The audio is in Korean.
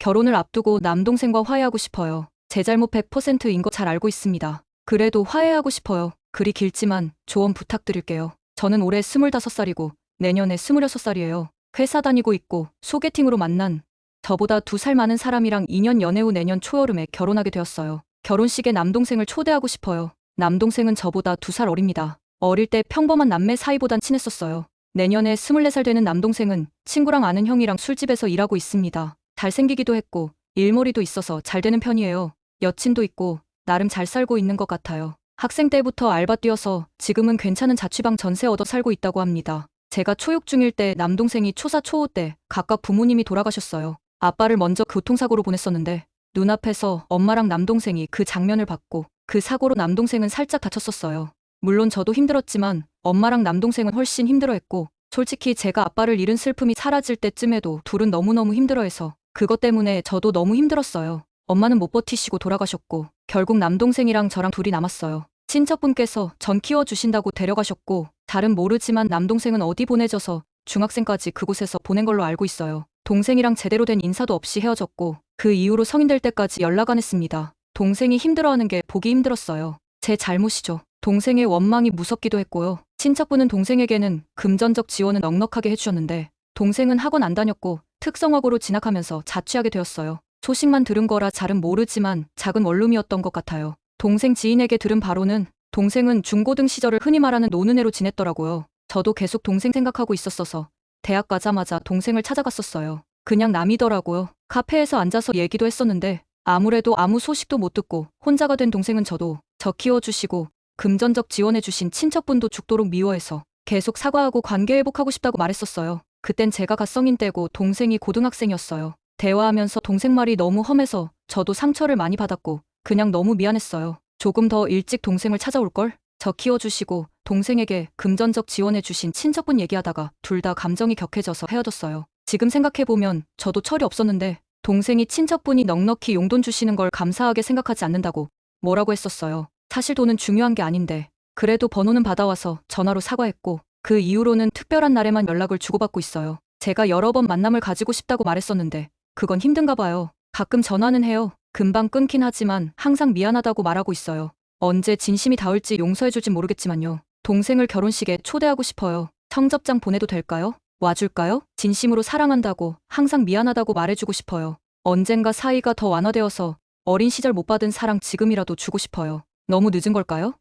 결혼을 앞두고 남동생과 화해하고 싶어요. 제 잘못 100%인 거 잘 알고 있습니다. 그래도 화해하고 싶어요. 글이 길지만 조언 부탁드릴게요. 저는 올해 25살이고 내년에 26살이에요. 회사 다니고 있고 소개팅으로 만난 저보다 두 살 많은 사람이랑 2년 연애 후 내년 초여름에 결혼하게 되었어요. 결혼식에 남동생을 초대하고 싶어요. 남동생은 저보다 두 살 어립니다. 어릴 때 평범한 남매 사이보단 친했었어요. 내년에 24살 되는 남동생은 친구랑 아는 형이랑 술집에서 일하고 있습니다. 잘생기기도 했고 일머리도 있어서 잘 되는 편이에요. 여친도 있고 나름 잘 살고 있는 것 같아요. 학생 때부터 알바 뛰어서 지금은 괜찮은 자취방 전세 얻어 살고 있다고 합니다. 제가 초육 중일 때 남동생이 초사 초호 때 각각 부모님이 돌아가셨어요. 아빠를 먼저 교통사고로 보냈었는데 눈앞에서 엄마랑 남동생이 그 장면을 봤고 그 사고로 남동생은 살짝 다쳤었어요. 물론 저도 힘들었지만 엄마랑 남동생은 훨씬 힘들어했고 솔직히 제가 아빠를 잃은 슬픔이 사라질 때쯤에도 둘은 너무너무 힘들어해서 그것 때문에 저도 너무 힘들었어요. 엄마는 못 버티시고 돌아가셨고 결국 남동생이랑 저랑 둘이 남았어요. 친척분께서 전 키워주신다고 데려가셨고 잘은 모르지만 남동생은 어디 보내져서 중학생까지 그곳에서 보낸 걸로 알고 있어요. 동생이랑 제대로 된 인사도 없이 헤어졌고 그 이후로 성인 될 때까지 연락 안 했습니다. 동생이 힘들어하는 게 보기 힘들었어요. 제 잘못이죠. 동생의 원망이 무섭기도 했고요. 친척분은 동생에게는 금전적 지원을 넉넉하게 해주셨는데 동생은 학원 안 다녔고 특성화고로 진학하면서 자취하게 되었어요. 소식만 들은 거라 잘은 모르지만 작은 원룸이었던 것 같아요. 동생 지인에게 들은 바로는 동생은 중고등 시절을 흔히 말하는 노는 애로 지냈더라고요. 저도 계속 동생 생각하고 있었어서 대학 가자마자 동생을 찾아갔었어요. 그냥 남이더라고요. 카페에서 앉아서 얘기도 했었는데 아무래도 아무 소식도 못 듣고 혼자가 된 동생은 저도 저 키워주시고 금전적 지원해주신 친척분도 죽도록 미워해서 계속 사과하고 관계 회복하고 싶다고 말했었어요. 그땐 제가 갓 성인 때고 동생이 고등학생이었어요. 대화하면서 동생 말이 너무 험해서 저도 상처를 많이 받았고 그냥 너무 미안했어요. 조금 더 일찍 동생을 찾아올걸? 저 키워주시고 동생에게 금전적 지원해주신 친척분 얘기하다가 둘 다 감정이 격해져서 헤어졌어요. 지금 생각해보면 저도 철이 없었는데 동생이 친척분이 넉넉히 용돈 주시는 걸 감사하게 생각하지 않는다고 뭐라고 했었어요. 사실 돈은 중요한 게 아닌데 그래도 번호는 받아와서 전화로 사과했고 그 이후로는 특별한 날에만 연락을 주고받고 있어요. 제가 여러 번 만남을 가지고 싶다고 말했었는데 그건 힘든가 봐요. 가끔 전화는 해요. 금방 끊긴 하지만 항상 미안하다고 말하고 있어요. 언제 진심이 닿을지 용서해줄진 모르겠지만요. 동생을 결혼식에 초대하고 싶어요. 청접장 보내도 될까요? 와줄까요? 진심으로 사랑한다고 항상 미안하다고 말해주고 싶어요. 언젠가 사이가 더 완화되어서 어린 시절 못 받은 사랑 지금이라도 주고 싶어요. 너무 늦은 걸까요?